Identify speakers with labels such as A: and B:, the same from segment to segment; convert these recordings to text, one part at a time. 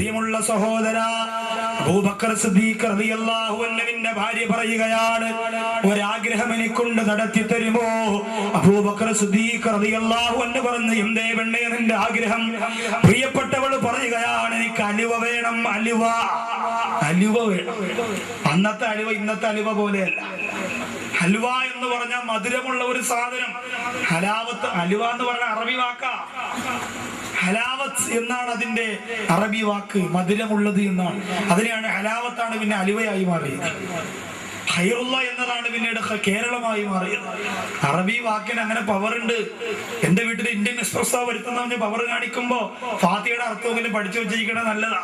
A: പ്രിയമുള്ള സഹോദര അബൂബക്കർ സിദ്ദീഖ് റളിയല്ലാഹു അൻഹുവിന്റെ ഭാര്യ പറയുകയാണ് ഒരാഗ്രഹം എനിക്കുണ്ട് നടത്തി തരുമോ? അബൂബക്കർ സിദ്ദീഖ് റളിയല്ലാഹു അൻഹു പറഞ്ഞു എന്തേ പെണ്ണേ നിന്റെ ആഗ്രഹം? പ്രിയപ്പെട്ടവൾ പറയുകയാണ് എനിക്ക് അലുവ വേണം അലുവ അലുവ വേണം. അന്നത്തെ അലുവ ഇന്നത്തെ അലുവ പോലെയല്ല. ഹൽവ എന്ന് പറഞ്ഞാൽ മധുരമുള്ള ഒരു സാധനം. ഹലാവത്ത് അലുവ എന്ന് പറഞ്ഞ അറബി വാക്കാ. ഹലാവത്ത് എന്നാണ് അതിന്റെ അറബി വാക്ക് മധുരമുള്ളത് എന്നാണ്. അതിനെയാണ് ഹലാവത്താണ് പിന്നെ അലിവയായി മാറിയത്. ഹൈറുള്ള എന്നതാണ് പിന്നീട് കേരളമായി മാറിയത്. അറബി വാക്കിന് അങ്ങനെ പവർ ഉണ്ട്. എന്റെ വീട്ടിൽ ഇന്ത്യൻ എക്സ്പ്രസ് വരുത്തുന്ന പവർ കാണിക്കുമ്പോ ഫാത്തിയുടെ അർത്ഥമെങ്കിലും പഠിച്ചു വെച്ചിരിക്കണത് നല്ലതാ.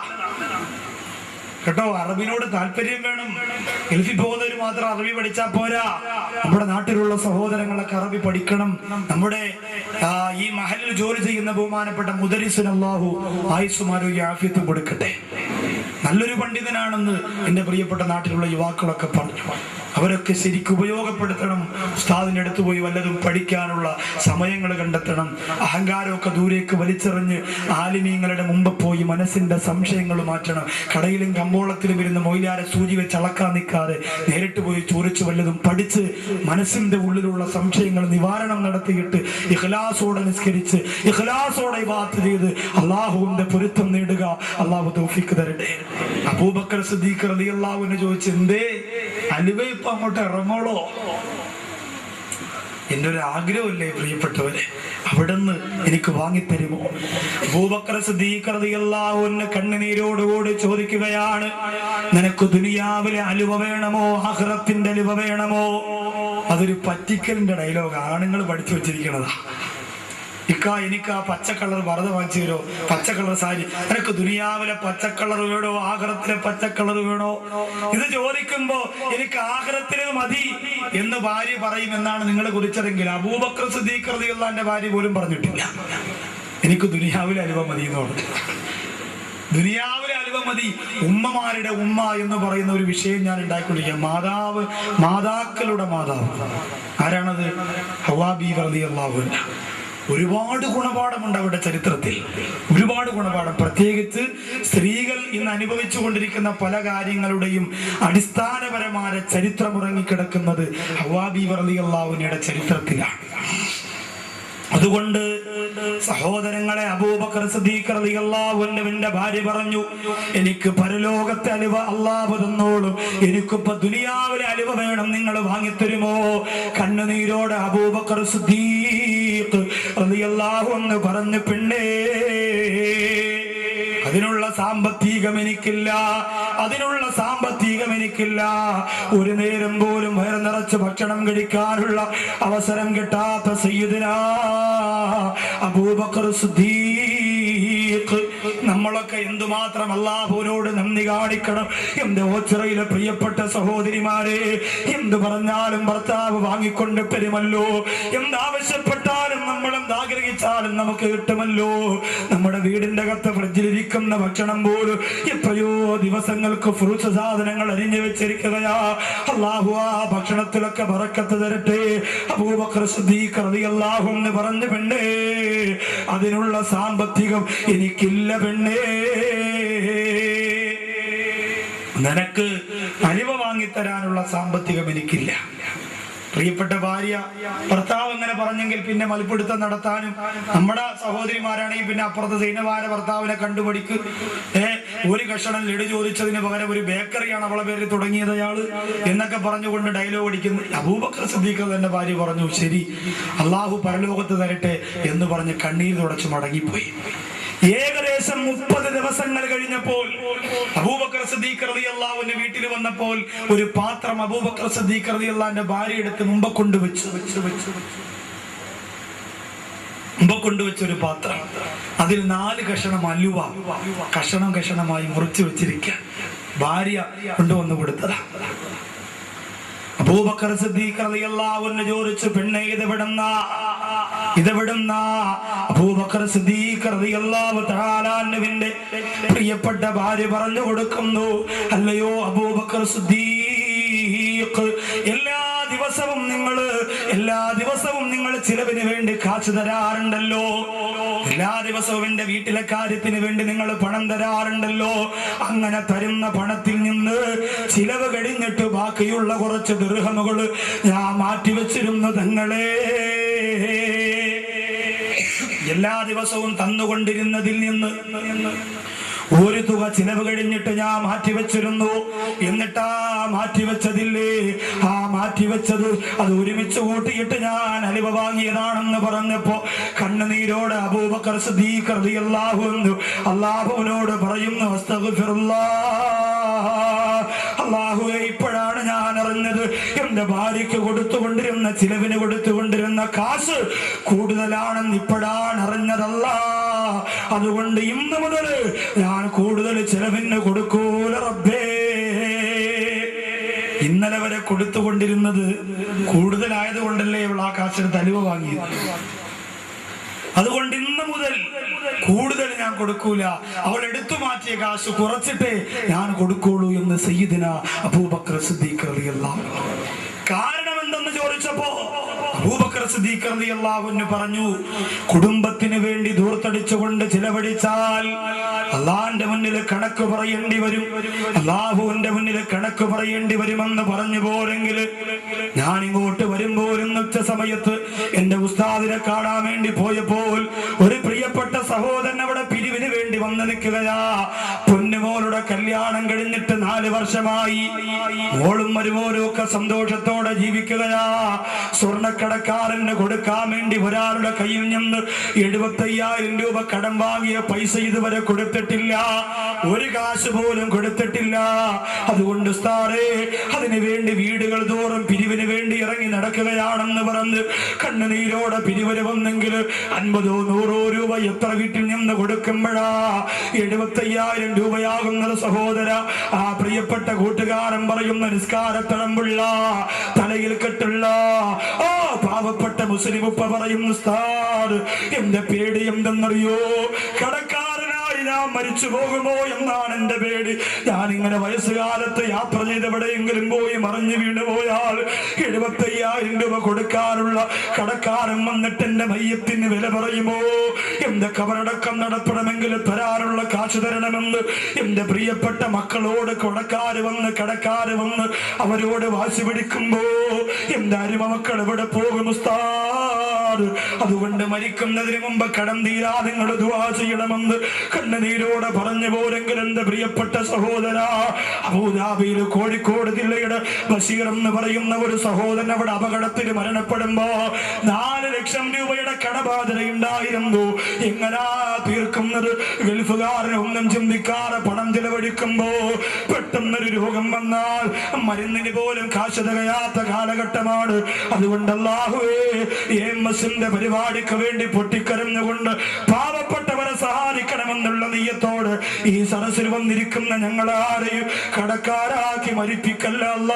A: കേട്ടോ അറബിനോട് താല്പര്യം വേണം. ഗൾഫിൽ പോകുന്നവർ മാത്രം അറബി പഠിച്ചാൽ പോരാ. നമ്മുടെ നാട്ടിലുള്ള സഹോദരങ്ങളൊക്കെ അറബി പഠിക്കണം. നമ്മുടെ ഈ മഹലിൽ ജോലി ചെയ്യുന്ന ബഹുമാനപ്പെട്ട മുദരിസുൻ അള്ളാഹു ആയുസ്സുമാരോഗ്യ ആഫ്യത്തും കൊടുക്കട്ടെ. നല്ലൊരു പണ്ഡിതനാണെന്ന് എന്റെ പ്രിയപ്പെട്ട നാട്ടിലുള്ള യുവാക്കളൊക്കെ പറഞ്ഞു. അവരൊക്കെ ശരിക്കും ഉപയോഗപ്പെടുത്തണം. ഉസ്താദിന്റെ അടുത്ത് പോയി വല്ലതും പഠിക്കാനുള്ള സമയങ്ങൾ കണ്ടെത്തണം. അഹങ്കാരമൊക്കെ ദൂരേക്ക് വലിച്ചെറിഞ്ഞ് ആലിമീങ്ങളുടെ മുമ്പ് പോയി മനസ്സിന്റെ സംശയങ്ങൾ മാറ്റണം. കടയിലും കമ്പോളത്തിലും ഇരുന്ന് മൊയിലാരെ സൂചി വെച്ച് അളക്കാൻ നിൽക്കാതെ നേരിട്ട് പോയി ചോദിച്ചു വല്ലതും പഠിച്ച് മനസ്സിന്റെ ഉള്ളിലുള്ള സംശയങ്ങൾ നിവാരണം നടത്തിയിട്ട് ഇഖ്ലാസോടെ നിസ്കരിച്ച് ഇഖ്ലാസോടെ ബാത്ത് ചെയ്ത് അള്ളാഹുവിന്റെ പൊരുത്തം നേടുക. അള്ളാഹു തോഫിക്ക് തരട്ടെ. അബൂബക്കർ സിദ്ദീഖ് റളിയല്ലാഹുവിനെ ചോദിച്ച് എന്തേ? അലുവ ഇപ്പൊ അങ്ങോട്ട് ഇറങ്ങോളോ എന്റെ ഒരു ആഗ്രഹമല്ലേ പ്രിയപ്പെട്ടവരെ? അവിടുന്ന് എനിക്ക് വാങ്ങിത്തരുമോ? ഭൂപക്ര അൻഹു കണ്ണുനീരോടുകൂടി ചോദിക്കുകയാണ് നിനക്ക് ദുനിയാവിലെ അലുവ വേണമോ? അഹ്റത്തിന്റെ അലുവ വേണമോ? അതൊരു പറ്റിക്കലിന്റെ ഡയലോഗ് ആണുങ്ങൾ പഠിച്ചു വെച്ചിരിക്കണതാ. ഇക്ക എനിക്ക് ആ പച്ച കളർ വറുത വാങ്ങിച്ചു തരോ പച്ച കളർ സാരി. നിനക്ക് ദുനിയാവിലെ പച്ച വേണോ? ആഗ്രഹത്തിലെ പച്ച വേണോ? ഇത് ചോദിക്കുമ്പോ എനിക്ക് ആഗ്രഹത്തിലെ മതി എന്ന് ഭാര്യ പറയും എന്നാണ് നിങ്ങൾ കുറിച്ചതെങ്കിൽ അബൂബക്കർ സിദ്ദീഖ് എന്റെ ഭാര്യ പോലും പറഞ്ഞിട്ടില്ല. എനിക്ക് ദുനിയാവിലെ അനുഭവം മതി എന്ന് പറഞ്ഞു. ദുനിയാവിലെ അനുഭവം മതി. ഉമ്മമാരുടെ ഉമ്മ എന്ന് പറയുന്ന ഒരു വിഷയം ഞാൻ ഉണ്ടാക്കിക്കൊണ്ടിരിക്കുക മാതാവ് മാതാക്കളുടെ മാതാവ്. ആരാണത്? ഹവാബി അൻഹ. ഒരുപാട് ഗുണപാഠമുണ്ട് അവരുടെ ചരിത്രത്തിൽ. ഒരുപാട് ഗുണപാഠം. പ്രത്യേകിച്ച് സ്ത്രീകൾ ഇന്ന് അനുഭവിച്ചു കൊണ്ടിരിക്കുന്ന പല കാര്യങ്ങളുടെയും അടിസ്ഥാനപരമായ ചരിത്രം ഉറങ്ങിക്കിടക്കുന്നത് ഹവാബി റളിയല്ലാഹുവിനയുടെ ചരിത്രത്തിലാണ്. അതുകൊണ്ട് സഹോദരങ്ങളെ അബൂബക്കർ ഭാര്യ പറഞ്ഞു എനിക്ക് പരലോകത്തെ അലുവ അല്ലാഹു തന്നോളും. എനിക്കിപ്പോ ദുനിയാവിലെ അലുവ വേണം. നിങ്ങൾ വാങ്ങിത്തരുമോ? കണ്ണുനീരോടെ അബൂബക്കർ സിദ്ദീഖ് റളിയല്ലാഹു അൻഹു പറഞ്ഞു പെണ്ണേ അതിനുള്ള സാമ്പത്തികം എനിക്കില്ല അതിനുള്ള സാമ്പത്തികം എനിക്കില്ല. ഒരു നേരം പോലും വയർ നിറച്ച് ഭക്ഷണം കഴിക്കാനുള്ള അവസരം കിട്ടാത്ത സയ്യിദിന അബൂബക്കർ സിദ്ദീഖ്. നമ്മളൊക്കെ എന്തുമാത്രം അള്ളാഹുവിനോട് നന്ദി കാണിക്കണം. എന്റെ ഓച്ചിറയിലെ പ്രിയപ്പെട്ട സഹോദരിമാരെ എന്ത് പറഞ്ഞാലും ഭർത്താവ് വാങ്ങിക്കൊണ്ട് പെരുമല്ലോ. എന്താവശ്യപ്പെട്ടാലും നമ്മൾ എന്താഗ്രഹിച്ചാലും നമുക്ക് കിട്ടുമല്ലോ. നമ്മുടെ വീടിന്റെ അകത്ത് ഫ്രിഡ്ജിലിരിക്കുന്ന ഭക്ഷണം പോലും എത്രയോ ദിവസങ്ങൾക്ക് ഫ്രൂട്ട്സ് സാധനങ്ങൾ അരിഞ്ഞു വെച്ചിരിക്കുകയാ. അള്ളാഹു ആ ഭക്ഷണത്തിലൊക്കെ പറക്കത്ത് തരട്ടെ. അബൂബക്കർ റളിയല്ലാഹു എന്ന് പറഞ്ഞു പെണ്ണേ അതിനുള്ള സാമ്പത്തികം എനിക്കില്ല പെണ്ണേ. നിനക്ക് അലിവ വാങ്ങിത്തരാനുള്ള സാമ്പത്തികം എനിക്കില്ല. പ്രിയപ്പെട്ട ഭാര്യ ഭർത്താവ് അങ്ങനെ പറഞ്ഞെങ്കിൽ പിന്നെ മൽപ്പിടുത്തം നടത്താനും നമ്മുടെ സഹോദരിമാരാണെങ്കിൽ പിന്നെ അപ്പുറത്തെ സൈനവാര ഭർത്താവിനെ കണ്ടുപിടിക്ക്. ഏ ഒരു കഷണം ലഡു ചോദിച്ചതിന് പകരം ഒരു ബേക്കറിയാണ് അവളെ പേരിൽ തുടങ്ങിയത് അയാൾ എന്നൊക്കെ പറഞ്ഞുകൊണ്ട് ഡയലോഗ് അടിക്കുന്നു. അബൂബക്കർ സിദ്ദീഖ് തന്നെ ഭാര്യ പറഞ്ഞു ശരി അള്ളാഹു പരലോകത്ത് തരട്ടെ എന്ന് പറഞ്ഞ് കണ്ണീർ തുടച്ച് മടങ്ങിപ്പോയി. ഏകദേശം മുപ്പത് ദിവസങ്ങൾ കഴിഞ്ഞപ്പോൾ അബൂബക്കർ സദീഖ് റളിയല്ലാഹുവിന്റെ വീട്ടിൽ വന്നപ്പോൾ ഒരു പാത്രം അബൂബക്കർ സദീഖ് റളിയല്ലാഹുവിന്റെ ഭാര്യ എടുത്ത് മുമ്പ് കൊണ്ടുവച്ചു. വെച്ചു വെച്ചു മുമ്പ് കൊണ്ടുവച്ച ഒരു പാത്രം. അതിൽ നാല് കഷണം അലുവ. കഷണം കഷണമായി മുറിച്ചു വെച്ചിരിക്കുക. ഭാര്യ കൊണ്ടുവന്നു കൊടുത്തതാ. അബൂബക്കർ സിദ്ദീഖ് റളിയല്ലാഹു അൻഹു ചോദിച്ചു പെണ്ണെ ഇതെവിടുന്ന? ഇതെവിടുന്ന? അബൂബക്കർ സിദ്ദീഖ് റളിയല്ലാഹു തആല അൻഹുവിന്റെ പ്രിയപ്പെട്ട ഭാര്യ പറഞ്ഞു കൊടുക്കുന്നു. അല്ലയോ അബൂബക്കർ സിദ്ദീഖ് ചിലവിന് വേണ്ടി കാശ് തരാറുണ്ടല്ലോ. എല്ലാ ദിവസവും എന്റെ വീട്ടിലെ കാര്യത്തിന് വേണ്ടി നിങ്ങൾ പണം തരാറുണ്ടല്ലോ. അങ്ങനെ തരുന്ന പണത്തിൽ നിന്ന് ചിലവ് കഴിഞ്ഞിട്ട് ബാക്കിയുള്ള കുറച്ച് ദൃഹമുകൾ ഞാൻ മാറ്റിവെച്ചിരുന്നു തങ്ങളെ. എല്ലാ ദിവസവും തന്നുകൊണ്ടിരുന്നതിൽ നിന്ന് ഒരു തുക ചിലവ് കഴിഞ്ഞിട്ട് ഞാൻ മാറ്റിവെച്ചിരുന്നു. എന്നിട്ടാ മാറ്റിവെച്ചതില്ലേ? ആ മാറ്റിവെച്ചത്. അത് ഒരുമിച്ച് കൂട്ടിയിട്ട് ഞാൻ അലിവ വാങ്ങിയതാണെന്ന് പറഞ്ഞപ്പോ കണ്ണുനീരോട് അബൂബക്കർ റളിയല്ലാഹു അൻഹു അള്ളാഹുവിനോട് പറയുന്നു അള്ളാഹുവെ ഇപ്പോഴാണ് ഞാൻ അറിഞ്ഞത് എന്റെ ഭാര്യയ്ക്ക് കൊടുത്തുകൊണ്ടിരുന്ന ചിലവിന് കൊടുത്തുകൊണ്ടിരുന്ന കാശ് കൂടുതലാണെന്ന് ഇപ്പോഴാണ് അറിഞ്ഞതല്ല. അതുകൊണ്ട് ഇന്ന് മുതൽ ഞാൻ കൂടുതൽ ചിലവിന് കൊടുക്കൂല റബ്ബേ. ഇന്നലെ വരെ കൊടുത്തുകൊണ്ടിരുന്നത് കൂടുതലായത് കൊണ്ടല്ലേ ഇവൾ ആ കാശിന് തലിവ് വാങ്ങിയത്? അതുകൊണ്ട് ഇന്ന് മുതൽ കൂടുതൽ ഞാൻ കൊടുക്കൂല. അവൾ എടുത്തു മാറ്റിയ കാശ് കുറച്ചിട്ടേ ഞാൻ കൊടുക്കുള്ളൂ എന്ന് സയ്യിദിന അബൂബക്കർ സിദ്ദീഖ് കാരണം എന്തെന്ന് ചോദിച്ചപ്പോ പറഞ്ഞു കുടുംബത്തിന് വേണ്ടി ദൂർത്തടിച്ചുകൊണ്ട് ചിലവഴിച്ചാൽ അള്ളാന്റെ മുന്നിൽ കണക്ക് പറയേണ്ടി വരും. അള്ളാഹുവിന്റെ മുന്നിൽ കണക്ക് പറയേണ്ടി വരുമെന്ന് പറഞ്ഞു പോരെങ്കിൽ ഞാൻ ഇങ്ങോട്ട് വരുമ്പോഴും ഉച്ച സമയത്ത് എന്റെ ഉസ്താദിനെ കാണാൻ വേണ്ടി പോയപ്പോൾ ഒരു പ്രിയപ്പെട്ട സഹോദരൻ അവിടെ പിരിവിന് വേണ്ടി വന്നു നിൽക്കുകയാ. പൊന്നുമോളുടെ കല്യാണം കഴിഞ്ഞിട്ട് നാല് വർഷമായി. മോളും മരുമോരും ഒക്കെ സന്തോഷത്തോടെ ജീവിക്കുകയാ. സ്വർണക്കടക്കാരന് കൊടുക്കാൻ വേണ്ടി ഒരാളുടെ കയ്യിൽ നിന്ന് എഴുപത്തയ്യായിരം രൂപ കടം വാങ്ങിയ പൈസ ഇതുവരെ കൊടുത്തിട്ടില്ല. ഒരു കാശ് പോലും കൊടുത്തിട്ടില്ല. അതുകൊണ്ട് സ്ഥാറേ അതിനു വേണ്ടി വീടുകൾ തോറും പിരിവിന് വേണ്ടി ഇറങ്ങി നടക്കുകയാണെന്ന് പറഞ്ഞ് കണ്ണുനീരോടെ പിരിവര് വന്നെങ്കിൽ അൻപതോ നൂറോ രൂപ എത്ര വീട്ടിൽ നിന്ന് കൊടുക്കുമ്പോഴാ എഴുപത്തയ്യായിരം രൂപയാകുന്നത് സഹോദര. ആ പ്രിയപ്പെട്ട കൂട്ടുകാരൻ പറയുന്ന നിസ്കാരത്തഴമ്പുള്ള തലയിൽ കെട്ടുള്ള ആ പാവപ്പെട്ട മുസ്ലിം ഉപ്പ പറയുന്നു എന്റെ പേടി എന്തെന്നറിയോ? കടക്കാരനായി ഞാൻ മരിച്ചു പോകുമോ എന്നാണ് എന്റെ പേടി. ഞാൻ ഇങ്ങനെ വയസ്സുകാലത്ത് യാത്ര ചെയ്ത് എവിടെയെങ്കിലും പോയി മറിഞ്ഞു വീണു പോയാൽ എഴുപത്തയ്യായിരം രൂപ കൊടുക്കാനുള്ള കടക്കാരൻ വന്നിട്ട് എന്റെ മയ്യത്തിന് വില പറയുമോ? എന്റെ കബറടക്കം നടത്തണമെങ്കിൽ തരാറുള്ള കാശ് തരണമെന്ന് എന്റെ പ്രിയപ്പെട്ട മക്കളോട് കൊടക്കാര് വന്ന് കടക്കാര് വന്ന് അവരോട് വാശി പിടിക്കുമ്പോ എന്റെ അരുമ മക്കൾ എവിടെ പോകും ഉസ്താദ് അതുകൊണ്ട് മരിക്കുന്നതിന് മുമ്പ് കടം തീരാ നിങ്ങൾ ദുവാ ചെയ്യണമെന്ന് കണ്ണുനീരോടെ പറഞ്ഞു പോരെങ്കിൽ എന്റെ പ്രിയപ്പെട്ട സഹോദര അബൂദാബിയിൽ കോഴിക്കോട് ജില്ലയുടെ ബഷീർ എന്ന് പറയുന്ന ഒരു സഹോദരൻ അവിടെ അപകടത്തിൽ മരണപ്പെടുമ്പോ നാല് ലക്ഷം രൂപയുടെ കടബാധ്യത ഉണ്ടായിരുന്നു എങ്ങനാ തീർക്കുന്നത്? ഗൾഫുകാരനെ ഒന്നും ചിന്തിക്കാതെ പണം ചെലവഴിക്കുമ്പോ പെട്ടെന്നൊരു രോഗം വന്നാൽ മരുന്നിന് പോലും കാശ് തികയാത്ത കാലഘട്ടമാണ്. അതുകൊണ്ട് അല്ലാഹുവേ എസിന്റെ പരിപാടിക്ക് വേണ്ടി പൊട്ടിക്കരഞ്ഞുകൊണ്ട് പാവപ്പെട്ടവരെ സഹായിക്കണമെന്നുള്ള നീയത്തോട് ഈ സദസ്സിൽ വന്നിരിക്കുന്ന ഞങ്ങൾ ആരെയും കടക്കാരാക്കി മരിപ്പിക്കല്ല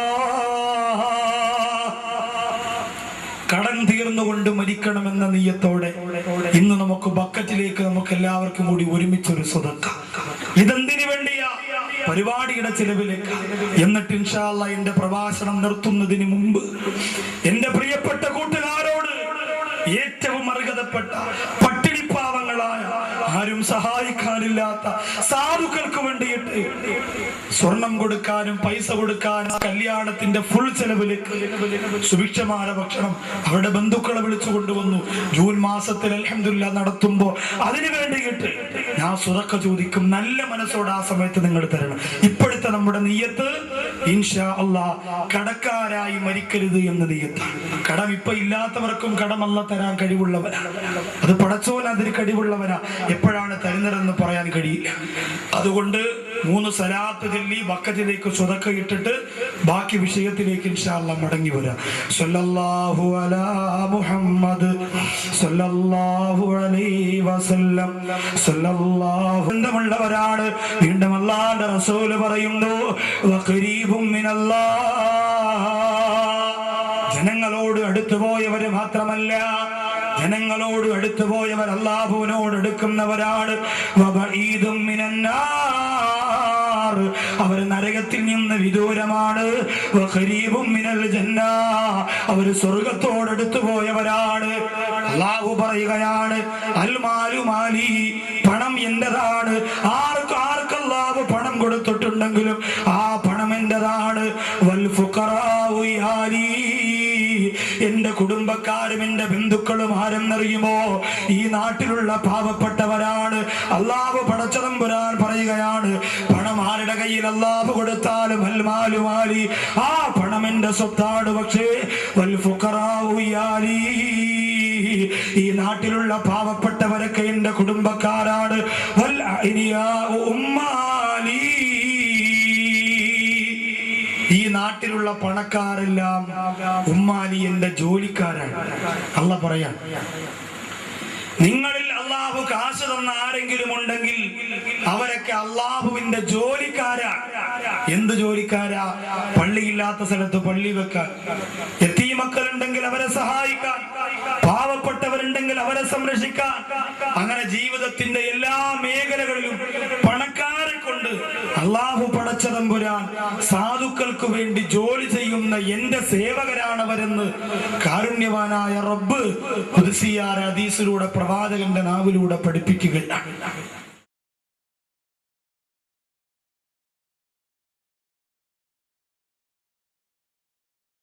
A: കടം തീർന്നുകൊണ്ട് മരിക്കണമെന്ന നീയത്തോടെ ഇന്ന് നമുക്ക് ബക്കറ്റിലേക്ക് നമുക്ക് എല്ലാവർക്കും കൂടി ഒരുമിച്ചൊരു സ്വതക്ക. ഇതെന്തിനു വേണ്ടിയാ? പരിപാടിയുടെ ചിലവിലേക്ക്. എന്നിട്ട് ഇൻഷാല്ല എന്റെ പ്രഭാഷണം നിർത്തുന്നതിന് മുമ്പ് എന്റെ പ്രിയപ്പെട്ട കൂട്ടുകാരോട് ഏറ്റവും അർഹതപ്പെട്ട പട്ടിണിപ്പാവങ്ങളായ ആരും സഹായിക്കാനില്ലാത്ത സാധുക്കൾക്ക് വേണ്ടിയിട്ട് സ്വർണം കൊടുക്കാനും പൈസ കൊടുക്കാനും കല്യാണത്തിന്റെ ഫുൾ ചെലവിലേക്ക് സുഭിക്ഷമായ ഭക്ഷണം അവരുടെ ബന്ധുക്കളെ വിളിച്ചു കൊണ്ടുവന്നു. ജൂൺ മാസത്തിൽ അലഹമില്ല നടത്തുമ്പോൾ അതിനു വേണ്ടിയിട്ട് ഞാൻ സുറക്ക ചോദിക്കും നല്ല മനസ്സോടെ ആ സമയത്ത് നിങ്ങൾ തരണം. ഇപ്പോഴത്തെ നമ്മുടെ നീയത്ത് ഇൻഷാ അള്ളാ കടക്കാരായി മരിക്കരുത് എന്ന് നീയത്താണ് കടം ഇപ്പൊ ഇല്ലാത്തവർക്കും കടമല്ല തരാൻ കഴിവുള്ളവനാ. അത് പടച്ചോൻ അതിന് എപ്പോഴാണ് തരുന്നതെന്ന് പറയാൻ കഴിയില്ല. അതുകൊണ്ട് മൂന്ന് സലാത്ത് ചൊല്ലി ബക്കറ്റിലേക്ക് സ്വതക്ക ഇട്ടിട്ട് ബാക്കി വിഷയത്തിലേക്ക് ഇൻഷാല്ല മടങ്ങി വരാം. സല്ലല്ലാഹു അലാ മുഹമ്മദ് സല്ലല്ലാഹു അലൈഹി വസല്ലം. സല്ലല്ലാഹു വീണ്ടും റസൂൽ പറയുന്നു വഖരീബും ജനങ്ങളോട് അടുത്തു പോയവര് മാത്രമല്ല ജനങ്ങളോട് അടുത്തു പോയവർ അള്ളാഹുവിനോട് എടുക്കുന്നവരാണ് അവർ നരകത്തിൽ നിന്ന് വിദൂരമാണ്. മിനൽ അവർ സ്വർഗത്തോടടുത്തു പോയവരാണ്. അള്ളാഹു പറയുകയാണ് അൽമാലുമാലി മാലി പണം എന്റേതാണ്. ആർക്ക് ആർക്ക് പണം കൊടുത്തിട്ടുണ്ടെങ്കിലും ആ ബന്ധുക്കളും ആരെന്നറിയുമോ? ഈ നാട്ടിലുള്ള പാവപ്പെട്ടവരാണ്. അള്ളാഹു പടച്ചതമ്പുരാൻ പറയുകയാണ് പണം ആരുടെ കയ്യിൽ അള്ളാഹ് കൊടുത്താലും അൽമാലു മാലി ആ പണം എന്റെ സ്വത്താണ് പക്ഷേ ഈ നാട്ടിലുള്ള പാവപ്പെട്ടവരൊക്കെ എന്റെ കുടുംബക്കാരാണ്. വൽ അഅ്നിയാഉ നാട്ടിലുള്ള പണക്കാരെല്ലാം ഉമ്മാലി എന്റെ ജോലിക്കാരാണ്. അല്ല പറയാം നിങ്ങളിൽ അള്ളാഹു കാശ് തന്ന ആരെങ്കിലും ഉണ്ടെങ്കിൽ അവരൊക്കെ അള്ളാഹുവിന്റെ ജോലിക്കാരാ. എന്ത് ജോലിക്കാരാ? പള്ളിയില്ലാത്ത സ്ഥലത്ത് പള്ളി വെക്കാൻ. എത്തീ മക്കളുണ്ടെങ്കിൽ അവരെ സഹായിക്കാൻ. പാവപ്പെട്ടവരുണ്ടെങ്കിൽ അവരെ സംരക്ഷിക്കാൻ. അങ്ങനെ ജീവിതത്തിന്റെ എല്ലാ മേഖലകളിലും അള്ളാഹു പടച്ചതമ്പുരാൻ സാധുക്കൾക്ക് വേണ്ടി ജോലി ചെയ്യുന്ന എന്റെ സേവകരാണവരെന്ന് കാരുണ്യവാനായ റബ്ബ് ഹദീസിലൂടെ പ്രവാചകന്റെ നാവിലൂടെ പഠിപ്പിക്കുകയാണ്.